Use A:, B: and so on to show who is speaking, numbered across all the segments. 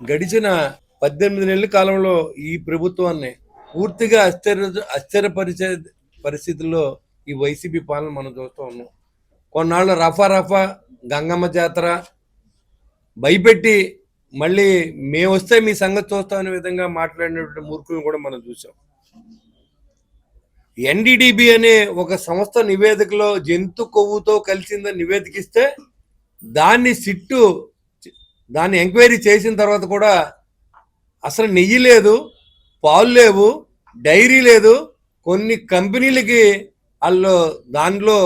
A: గడిచిన పద్దెనిమిది నెలల కాలంలో ఈ ప్రభుత్వాన్ని పూర్తిగా ఆశ్చర్య ఆశ్చర్యపరిచే పరిస్థితుల్లో ఈ వైసీపీ పాలన మనం చూస్తూ ఉన్నాం. కొన్నాళ్ళు రఫా రఫా గంగమ్మ జాతర భయపెట్టి మళ్ళీ మేము వస్తే మీ సంగతి చూస్తామనే విధంగా మాట్లాడినటువంటి మూర్ఖులను కూడా మనం చూసాం ఎన్డిడిబి అనే ఒక సంస్థ నివేదికలో జంతు కొవ్వుతో కలిసిందని నివేదికిస్తే దాన్ని సిట్టు దాన్ని ఎంక్వైరీ చేసిన తర్వాత కూడా అసలు నెయ్యి లేదు పాలు లేవు డైరీ లేదు. కొన్ని కంపెనీలకి వాళ్ళు దాంట్లో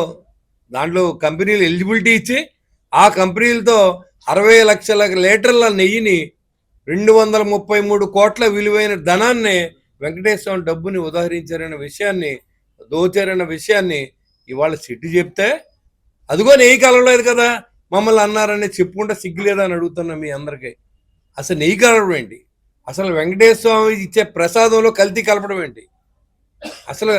A: దాంట్లో కంపెనీలు ఎలిజిబిలిటీ ఇచ్చి ఆ కంపెనీలతో అరవై లక్షల లీటర్ల నెయ్యిని రెండు వందల ముప్పై మూడు కోట్ల విలువైన ధనాన్ని వెంకటేశ్వర డబ్బుని ఉదాహరించారన్న విషయాన్ని దోచారన్న విషయాన్ని ఇవాళ సిట్టి చెప్తే అదిగో నెయ్యి కలవలేదు కదా. మమ్మల్ని అన్నారని చెప్పుకుంటే సిగ్గులేదా అని అడుగుతున్నా మీ అందరికీ. అసలు నెయ్యి కలపడం ఏంటి? అసలు వెంకటేశ్వర స్వామి ఇచ్చే ప్రసాదంలో కల్తీ కలపడం ఏంటి? అసలు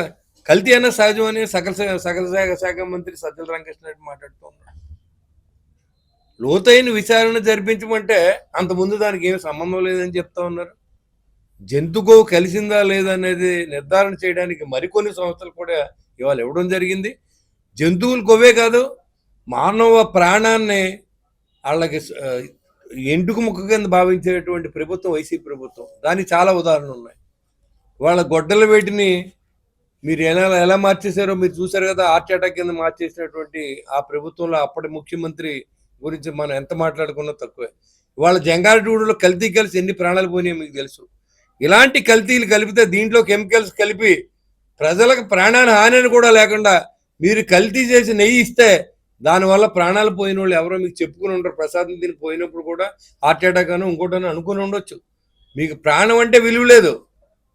A: కల్తీ అన్న సహజం అని సకల సకల శాఖ శాఖ మంత్రి సజ్జల రామకృష్ణ రెడ్డి మాట్లాడుతున్నాడు లోతైన విచారణ జరిపించమంటే అంత ముందు దానికి ఏమి సంబంధం లేదని చెప్తా ఉన్నారు. జంతుకో కలిసిందా లేదా అనేది నిర్ధారణ చేయడానికి మరికొన్ని సంస్థలు కూడా ఇవాళ ఇవ్వడం జరిగింది. జంతువులు కొవే కాదు మానవ ప్రాణాన్ని వాళ్ళకి ఎండుకు ముక్క కింద భావించేటువంటి ప్రభుత్వం వైసీపీ ప్రభుత్వం. దానికి చాలా ఉదాహరణలు ఉన్నాయి. వాళ్ళ గొడ్డల వేటిని మీరు ఎలా ఎలా మార్చేశారో మీరు చూశారు కదా హార్ట్ అటాక్ కింద మార్చేసినటువంటి ఆ ప్రభుత్వంలో అప్పటి ముఖ్యమంత్రి గురించి మనం ఎంత మాట్లాడుకున్నా తక్కువే. వాళ్ళ జంగారెడ్డిగూడలో కల్తీ కలిసి ఎన్ని ప్రాణాలు పోయినాయో మీకు తెలుసు. ఇలాంటి కల్తీలు కలిపితే దీంట్లో కెమికల్స్ కలిపి ప్రజలకు ప్రాణాన్ని హాని కూడా లేకుండా మీరు కల్తీ చేసి నెయ్యి ఇస్తే దానివల్ల ప్రాణాలు పోయిన వాళ్ళు ఎవరో మీకు చెప్పుకుని ఉండరు ప్రసాదం తిని పోయినప్పుడు కూడా హార్ట్ అటాక్ అని ఇంకోటని అనుకుని ఉండొచ్చు. మీకు ప్రాణం అంటే విలువ లేదు.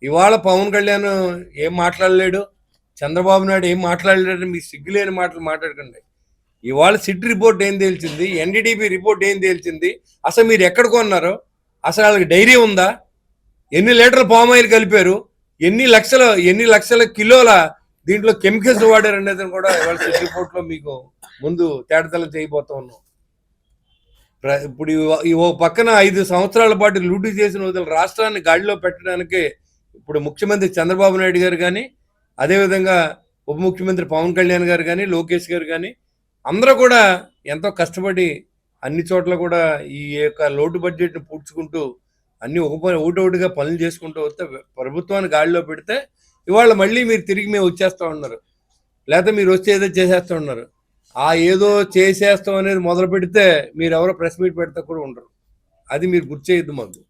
A: ఇవాళ పవన్ కళ్యాణ్ ఏం మాట్లాడలేడు చంద్రబాబు నాయుడు ఏం మాట్లాడలేడు మీకు సిగ్గులేని మాటలు మాట్లాడకండి. ఇవాళ సిట్ రిపోర్ట్ ఏం తేల్చింది ఎన్డీడీపీ రిపోర్ట్ ఏం తేల్చింది అసలు మీరు ఎక్కడ కొన్నారు అసలు వాళ్ళకి డైరీ ఉందా? ఎన్ని లీటర్ల పామ్ ఆయిల్ కలిపారు ఎన్ని లక్షల ఎన్ని లక్షల కిలోల దీంట్లో కెమికల్స్ వాడారు అనేది కూడా ఇవాళ రిపోర్ట్లో మీకు ముందు తేటతలం చేయబోతా ఉన్నాం. ఇప్పుడు ఓ పక్కన ఐదు సంవత్సరాల పాటు లూటీ చేసిన వదిలి రాష్ట్రాన్ని గాడిలో పెట్టడానికి ఇప్పుడు ముఖ్యమంత్రి చంద్రబాబు నాయుడు గారు కానీ అదేవిధంగా ఉప ముఖ్యమంత్రి పవన్ కళ్యాణ్ గారు కానీ లోకేష్ గారు కానీ అందరూ కూడా ఎంతో కష్టపడి అన్ని చోట్ల కూడా ఈ యొక్క లోటు బడ్జెట్ని పూడ్చుకుంటూ అన్ని ఒక ఒకటొకటిగా పనులు చేసుకుంటూ వస్తే ప్రభుత్వాన్ని గాడిలో పెడితే ఇవాళ మళ్ళీ మీరు తిరిగి మేము వచ్చేస్తా ఉన్నారు. లేకపోతే మీరు వచ్చి ఏదో చేసేస్తా ఉన్నారు. ఆ ఏదో చేసేస్తాం అనేది మొదలు పెడితే మీరు ఎవరో ప్రెస్ మీట్ పెడితే కూడా ఉండరు. అది మీరు గుర్తు చేయొద్దు మాకు.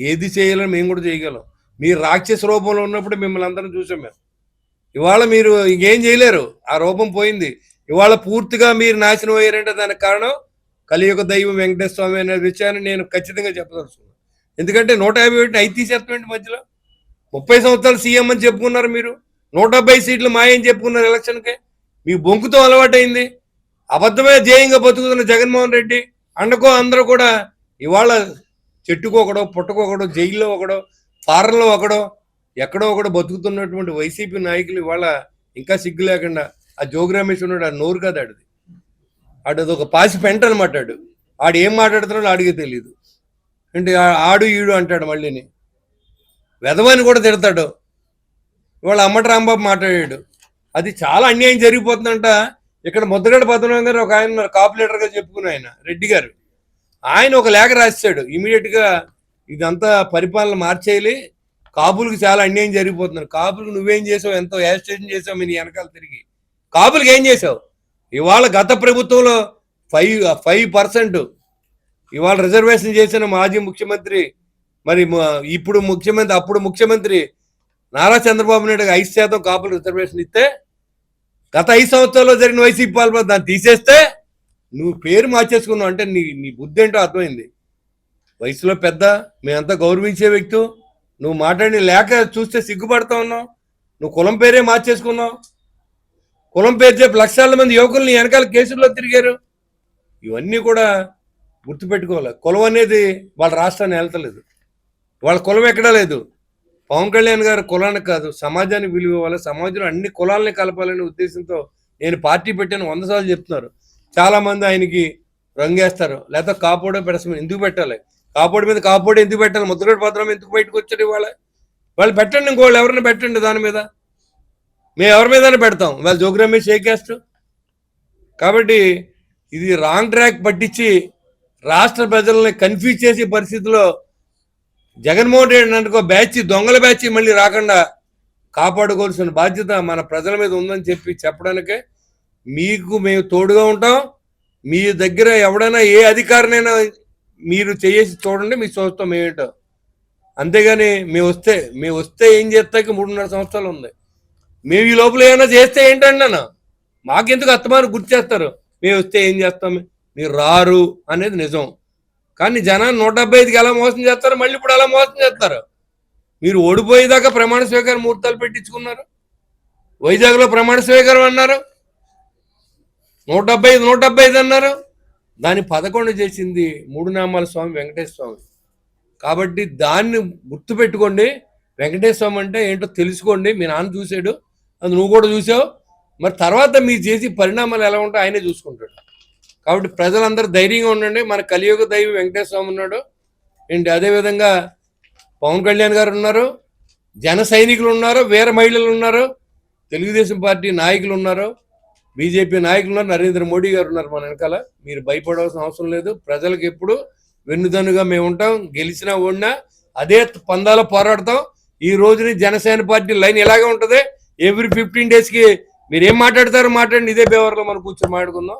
A: ఏది చేయాలని మేము కూడా చేయగలం. మీరు రాక్షస రూపంలో ఉన్నప్పుడు మిమ్మల్ని అందరం చూసాం మేము. ఇవాళ మీరు ఇంకేం చేయలేరు. ఆ రూపం పోయింది. ఇవాళ పూర్తిగా మీరు నాశనం అయ్యారంటే దానికి కారణం కలియుగ దైవం వెంకటేశ్వర స్వామి అనే విషయాన్ని నేను ఖచ్చితంగా చెప్పదలుచుకున్నాను. ఎందుకంటే నూట యాభై ఒకటి ఐదు తీసేస్తామండి మధ్యలో. ముప్పై సంవత్సరాలు సీఎం అని చెప్పుకున్నారు మీరు. నూట డెబ్బై సీట్లు మాయని చెప్పుకున్నారు ఎలక్షన్కి. మీ బొంకుతో అలవాటైంది. అబద్ధమే ధ్యేయంగా బతుకుతున్న జగన్మోహన్ రెడ్డి అండకో అందరూ కూడా ఇవాళ చెట్టుకోకడో పుట్టకు ఒకడో జైల్లో ఒకడో ఫారెన్లో ఒకడో ఎక్కడో ఒకడో బతుకుతున్నటువంటి వైసీపీ నాయకులు ఇవాళ ఇంకా సిగ్గు లేకుండా ఆ జోగి ఉన్నాడు ఆ నోరు కాదు ఆడిది. ఆడు ఒక పాసి పెంట అనమాట ఆడు. ఆడు ఏం మాట్లాడుతున్నాడో ఆడిగే తెలియదు అంటే ఆడు ఈడు అంటాడు మళ్ళీని. వెధవని కూడా తిడతాడు. ఇవాళ అమ్మటి రాంబాబు మాట్లాడాడు. అది చాలా అన్యాయం జరిగిపోతుందంట. ఇక్కడ ముద్దగడ పద్మనాభం గారు ఒక ఆయన కాపులేటర్గా కాపు చెప్పుకుని ఆయన రెడ్డి గారు. ఆయన ఒక లేఖ రాశాడు. ఇమీడియట్గా ఇదంతా పరిపాలన మార్చేయాలి. కాపులకు చాలా అన్యాయం జరిగిపోతున్నారు. కాపులకు నువ్వేం చేసావు? ఎంతో యాజిటేషన్ చేసావు మీ వెనకాల తిరిగి. కాపులకు ఏం చేసావు? ఇవాళ గత ప్రభుత్వంలో ఫైవ్ ఫైవ్ పర్సెంట్ ఇవాళ రిజర్వేషన్ చేసిన మాజీ ముఖ్యమంత్రి మరి ఇప్పుడు ముఖ్యమంత్రి అప్పుడు ముఖ్యమంత్రి నారా చంద్రబాబు నాయుడు ఐదు శాతం కాపులు రిజర్వేషన్ ఇస్తే గత ఐదు సంవత్సరాల్లో జరిగిన వైసీపీ పాల్పడి దాన్ని తీసేస్తే నువ్వు పేరు మార్చేసుకున్నావు అంటే నీ నీ బుద్ధి ఏంటో అర్థమైంది. వయసులో పెద్ద మేమంతా గౌరవించే వ్యక్తి నువ్వు మాట్లాడిన లేక చూస్తే సిగ్గుపడతా ఉన్నావు. నువ్వు కులం పేరే మార్చేసుకున్నావు. కులం పేరు చెప్పి లక్షల మంది యువకులు నీ వెనకాల కేసుల్లో తిరిగారు. ఇవన్నీ కూడా గుర్తుపెట్టుకోవాలి. కులం అనేది వాళ్ళ రాష్ట్రాన్ని వెళ్తలేదు వాళ్ళ కులం ఎక్కడా లేదు. పవన్ కళ్యాణ్ గారు కులానికి కాదు సమాజానికి విలువ ఇవ్వాలి సమాజంలో అన్ని కులాలని కలపాలనే ఉద్దేశంతో నేను పార్టీ పెట్టాను వంద సార్లు చెప్తున్నారు. చాలామంది ఆయనకి రంగేస్తారు. లేకపోతే కాపోడో పెడసమని ఎందుకు పెట్టాలి? కాపోడి మీద కాపోడి ఎందుకు పెట్టాలి? ముద్రగడ భద్రం ఎందుకు బయటకు వచ్చారు ఇవాళ? వాళ్ళు పెట్టండి ఇంకోళ్ళు ఎవరిని పెట్టండి దాని మీద? మేము ఎవరి మీదైనా పెడతాం. వాళ్ళు జోగ్రమే షేకేస్ట్ కాబట్టి ఇది రాంగ్ ట్రాక్ పట్టించి రాష్ట్ర ప్రజల్ని కన్ఫ్యూజ్ చేసే పరిస్థితిలో జగన్మోహన్ రెడ్డి అనుకో బ్యాచ్ దొంగల బ్యాచ్ మళ్ళీ రాకుండా కాపాడుకోవాల్సిన బాధ్యత మన ప్రజల మీద ఉందని చెప్పి చెప్పడానికే మీకు మేము తోడుగా ఉంటాం. మీ దగ్గర ఎవడైనా ఏ అధికారినైనా మీరు చేసి చూడండి మీ చూస్తాం మేమేంటో అంతేగాని మేము వస్తే మేము వస్తే ఏం చేస్తాకి మూడున్నర సంవత్సరాలు ఉంది. మేము ఈ లోపల ఏమైనా చేస్తే ఏంటండి అన్న మాకెందుకు అత్తమారు గుర్తు చేస్తారు? మేము వస్తే ఏం చేస్తాం? మీరు రారు అనేది నిజం. కానీ జనాన్ని నూట డెబ్బై ఐదుకి ఎలా మోసం చేస్తారు? మళ్ళీ ఇప్పుడు అలా మోసం చేస్తారు? మీరు ఓడిపోయేదాకా ప్రమాణ స్వీకారం ముహూర్తాలు పెట్టించుకున్నారు? వైజాగ్లో ప్రమాణ స్వీకారం అన్నారు? నూట డెబ్బై ఐదు నూట డెబ్బై ఐదు అన్నారు? దాన్ని పదకొండు చేసింది మూడు నామాల స్వామి వెంకటేశ్వర స్వామి. కాబట్టి దాన్ని గుర్తుపెట్టుకోండి. వెంకటేశ్వర స్వామి అంటే ఏంటో తెలుసుకోండి. మీ నాన్న చూశాడు. అది నువ్వు కూడా చూసావు. మరి తర్వాత మీరు చేసి పరిణామాలు ఎలా ఉంటాయో ఆయనే చూసుకుంటాడు. కాబట్టి ప్రజలందరూ ధైర్యంగా ఉండండి. మన కలియుగ దైవి వెంకటేశ్వర స్వామి ఉన్నాడు. ఏంటి? అదేవిధంగా పవన్ కళ్యాణ్ గారు ఉన్నారు. జన సైనికులు ఉన్నారు. వీర మహిళలు ఉన్నారు. తెలుగుదేశం పార్టీ నాయకులు ఉన్నారు. బీజేపీ నాయకులు ఉన్నారు. నరేంద్ర మోడీ గారు ఉన్నారు మన వెనకాల. మీరు భయపడవలసిన అవసరం లేదు. ప్రజలకు ఎప్పుడు వెన్నుదన్నుగా మేము ఉంటాం. గెలిచినా ఓడినా అదే పందాలో పోరాడతాం. ఈ రోజుని జనసేన పార్టీ లైన్ ఎలాగే ఉంటుంది? ఎవ్రీ ఫిఫ్టీన్ డేస్కి మీరు ఏం మాట్లాడతారో మాట్లాడండి. ఇదే బేవర్లో మనం కూర్చొని మాట్లాడుకుందాం.